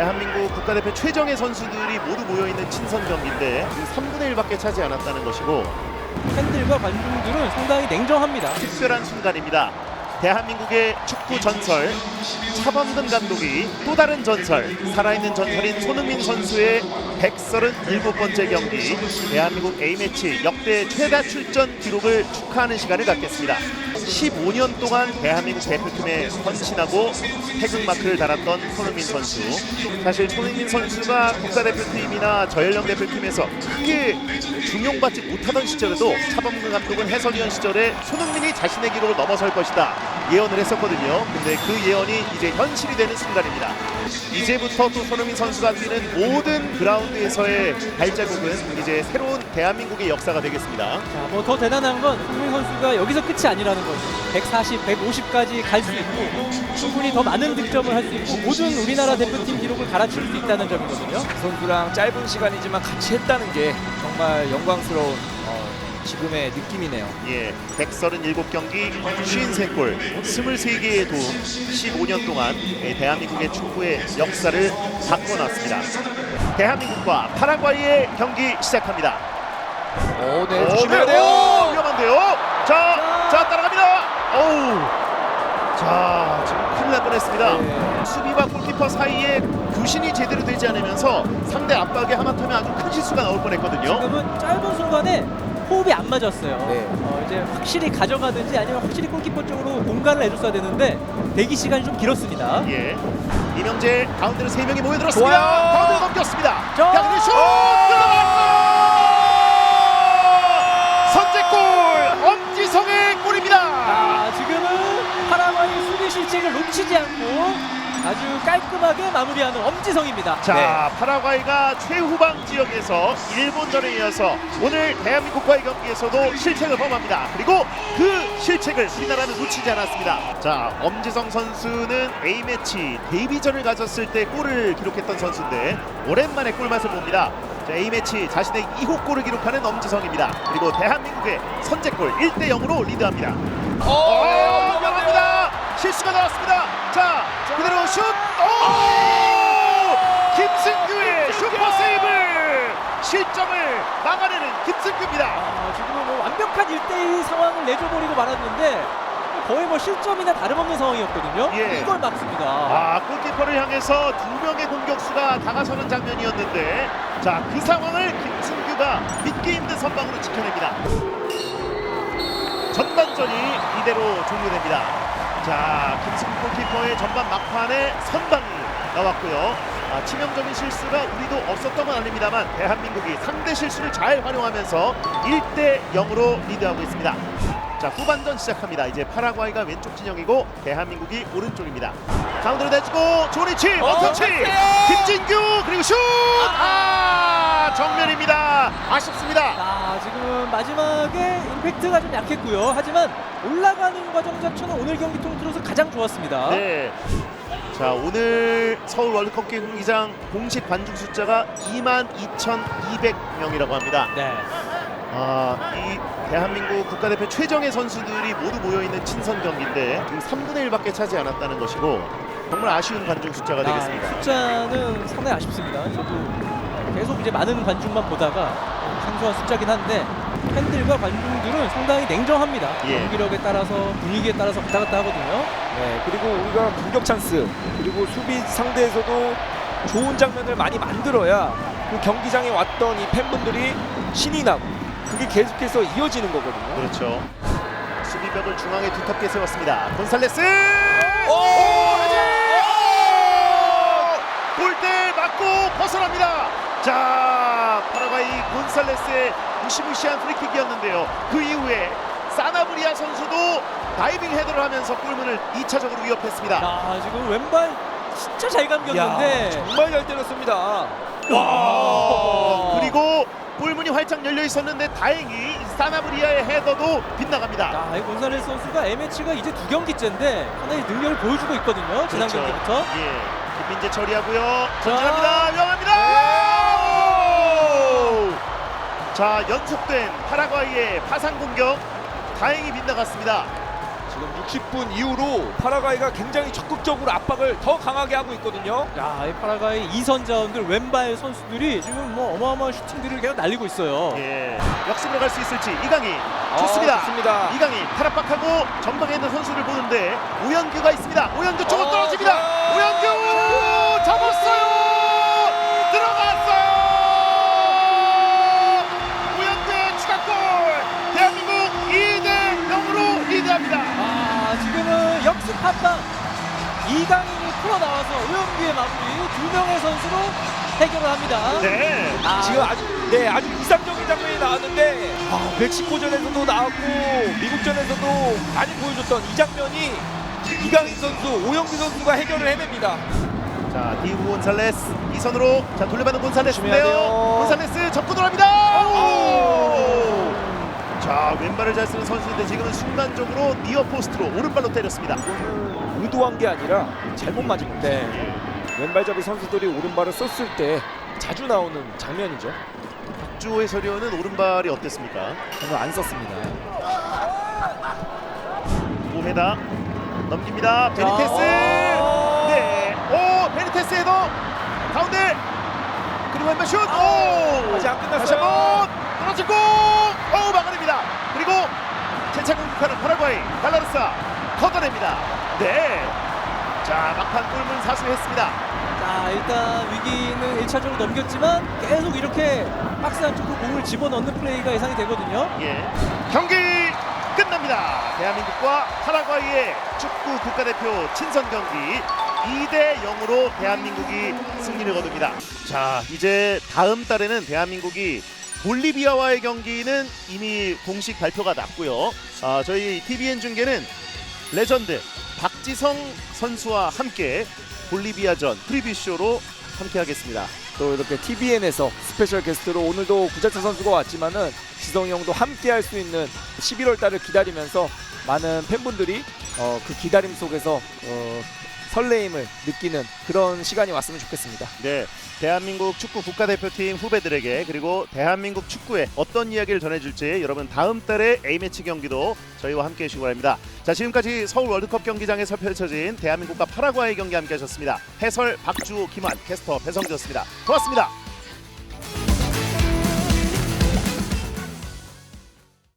대한민국 국가대표 최정예 선수들이 모두 모여 있는 친선 경기인데 지금 3분의 1밖에 차지 않았다는 것이고 팬들과 관중들은 상당히 냉정합니다. 특별한 순간입니다. 대한민국의 축구 전설 차범근 감독이 또 다른 전설 살아있는 전설인 손흥민 선수의 137번째 경기 대한민국 A매치 역대 최다 출전 기록을 축하하는 시간을 갖겠습니다. 15년 동안 대한민국 대표팀에 헌신하고 태극 마크를 달았던 손흥민 선수 사실 손흥민 선수가 국가대표팀이나 저연령 대표팀에서 크게 중용받지 못하던 시절에도 차범근 감독은 해설위원 시절에 손흥민이 자신의 기록을 넘어설 것이다 예언을 했었거든요. 근데 그 예언이 이제 현실이 되는 순간입니다. 이제부터 또 손흥민 선수가 뛰는 모든 그라운드에서의 발자국은 이제 새로운 대한민국의 역사가 되겠습니다. 자, 뭐 더 대단한 건 손흥민 선수가 여기서 끝이 아니라는 거죠. 140, 150까지 갈 수 있고 충분히 더 많은 득점을 할 수 있고 모든 우리나라 대표팀 기록을 갈아칠 수 있다는 점이거든요. 선수랑 짧은 시간이지만 같이 했다는 게 정말 영광스러운 어, 지금의 느낌이네요. 예, 137경기 53골 23개의 도움 15년 동안 예, 대한민국의 축구의 역사를 바꿔놨습니다. 대한민국과 파라과이의 경기 시작합니다. 오, 네, 오, 조심해야 네, 돼요. 오, 위험한데요. 자, 자 따라갑니다. 어우, 자 지금 큰일 날 뻔했습니다. 네. 수비와 골키퍼 사이에 교신이 제대로 되지 않으면서 상대 압박에 하마터면 아주 큰 실수가 나올 뻔했거든요. 지금은 짧은 순간에 호흡이 안 맞았어요. 네. 어, 이제 확실히 가져가든지 아니면 확실히 골키퍼 쪽으로 공간을 내줬어야 되는데 대기 시간이 좀 길었습니다. 예. 이명재 가운데로 세 명이 모여들었습니다. 좋아요. 가운데로 넘겼습니다. 자. 슛 들어갔어! 놓치지 않고 아주 깔끔하게 마무리하는 엄지성입니다. 자, 네. 파라과이가 최후방 지역에서 일본전에 이어서 오늘 대한민국과의 경기에서도 실책을 범합니다. 그리고 그 실책을 우리나라는 놓치지 않았습니다. 자, 엄지성 선수는 A매치 데뷔전을 가졌을 때 골을 기록했던 선수인데 오랜만에 골맛을 봅니다. 자, A매치 자신의 2호 골을 기록하는 엄지성입니다. 그리고 대한민국의 선제골 1대 0으로 리드합니다. 오, 어, 위험합니다. 실수가 나왔습니다. 자, 그대로 슛. 오! 김승규의 슈퍼 세이브. 실점을 막아내는 김승규입니다. 아, 지금은 뭐 완벽한 1대1 상황을 내줘버리고 말았는데 거의 뭐 실점이나 다름없는 상황이었거든요. 예. 이걸 막습니다. 아, 골키퍼를 향해서 두 명의 공격수가 다가서는 장면이었는데 자, 그 상황을 김승규가 믿기 힘든 선방으로 지켜냅니다. 전반전이 이대로 종료됩니다. 자, 김승규 골키퍼의 전반 막판에 선방이 나왔고요. 아, 치명적인 실수가 우리도 없었던 건 아닙니다만 대한민국이 상대 실수를 잘 활용하면서 1대 0으로 리드하고 있습니다. 자, 후반전 시작합니다. 이제 파라과이가 왼쪽 진영이고 대한민국이 오른쪽입니다. 가운데로 내주고 조니치 원터치 됐어요! 김진규 그리고 슛! 아, 정면입니다. 아쉽습니다. 아, 지금 마지막에 임팩트가 좀 약했고요. 하지만 올라가는 과정 자체는 오늘 경기 통틀어서 가장 좋았습니다. 네. 자 오늘 서울 월드컵 경기장 공식 관중 숫자가 22,200명이라고 합니다. 네. 아, 이 대한민국 국가대표 최정예 선수들이 모두 모여 있는 친선 경기인데 지금 3분의 1밖에 차지 않았다는 것이고 정말 아쉬운 관중 숫자가 되겠습니다. 아, 숫자는 상당히 아쉽습니다. 저도 계속 이제 많은 관중만 보다가 생소한 숫자긴 한데 팬들과 관중들은 상당히 냉정합니다. 예. 경기력에 따라서 분위기에 따라서 왔다 갔다 하거든요. 네, 그리고 우리가 공격 찬스 그리고 수비 상대에서도 좋은 장면을 많이 만들어야 그 경기장에 왔던 이 팬분들이 신이 나고 그게 계속해서 이어지는 거거든요. 그렇죠. 수비벽을 중앙에 두텁게 세웠습니다. 곤살레스! 오! 골대 맞고 벗어납니다. 자, 파라과이 곤살레스의 무시무시한 프리킥이었는데요. 그 이후에 사나브리아 선수도 다이빙 헤더를 하면서 골문을 2차적으로 위협했습니다. 야, 지금 왼발 진짜 잘 야, 감겼는데 정말 잘 때렸습니다. 와! 그리고 골문이 활짝 열려 있었는데 다행히 사나브리아의 헤더도 빗나갑니다. 야, 이 곤살레스 선수가 M매치가 이제 두 경기째인데 하나의 능력을 보여주고 있거든요. 지난 그렇죠. 경기부터. 예. 김민재 처리하고요. 자. 전진합니다. 위험합니다. 오! 자, 연속된 파라과이의 파상 공격 다행히 빗나갔습니다. 지금 60분 이후로 파라과이가 굉장히 적극적으로 압박을 더 강하게 하고 있거든요. 야, 이 파라과이 이선 자원들 왼발 선수들이 지금 뭐 어마어마한 슈팅들을 계속 날리고 있어요. 예, 역습으로 갈 수 있을지 이강인 아, 좋습니다. 좋습니다. 이강인 탈압박하고 전방에 있는 선수를 보는데 오영규가 있습니다. 오영규 쪽으로 어, 떨어집니다. 자. 역습 한방 이강인이 풀어 나와서 오영규의 마무리 두 명의 선수로 해결을 합니다. 네. 아, 지금 아주 네 아주 이상적인 장면이 나왔는데 아, 멕시코전에서도 나왔고 미국전에서도 많이 보여줬던 이 장면이 이강인 선수, 오영규 선수가 해결을 해냅니다. 자, 디우 곤살레스 이선으로 자 돌려받는 곤살레스인데요. 곤살레스 접고 들어갑니다. 오! 자, 왼발을 잘 쓰는 선수인데 지금은 순간적으로 니어 포스트로 오른발로 때렸습니다. 의도한 게 아니라 잘못 맞은 건데 왼발잡이 선수들이 오른발을 썼을 때 자주 나오는 장면이죠. 주 해설위원은 오른발이 어땠습니까? 저는 안 썼습니다. 오헤다 넘깁니다. 베니테스. 어. 네. 오, 베니테스 헤더. 가운데. 그리고 왼발 슛. 오! 아직 안 끝났어요. 다시 한번 떨어지고. 오, 막아냅니다. 그리고 재차 공격하는 파라과이 달라르사 걷어냅니다. 네. 자, 막판 골문 사수했습니다. 자, 일단 위기는 1차적으로 넘겼지만 계속 이렇게 박스 안쪽으로 공을 집어넣는 플레이가 예상이 되거든요. 예. 경기 끝납니다. 대한민국과 파라과이의 축구 국가대표 친선 경기 2대 0으로 대한민국이 승리를 거둡니다. 자, 이제 다음 달에는 대한민국이 볼리비아와의 경기는 이미 공식 발표가 났고요. 아, 저희 TVN 중계는 레전드 박지성 선수와 함께 볼리비아전 프리뷰 쇼로 함께 하겠습니다. 또 이렇게 TVN에서 스페셜 게스트로 오늘도 구자철 선수가 왔지만은 지성이 형도 함께 할 수 있는 11월 달을 기다리면서 많은 팬분들이 어, 그 기다림 속에서 어, 설레임을 느끼는 그런 시간이 왔으면 좋겠습니다. 네, 대한민국 축구 국가대표팀 후배들에게 그리고 대한민국 축구에 어떤 이야기를 전해줄지 여러분 다음 달에 A매치 경기도 저희와 함께 해 주시기 바랍니다. 자, 지금까지 서울 월드컵 경기장에서 펼쳐진 대한민국과 파라과이 경기 함께 하셨습니다. 해설 박주호, 김환, 캐스터 배성재였습니다. 고맙습니다.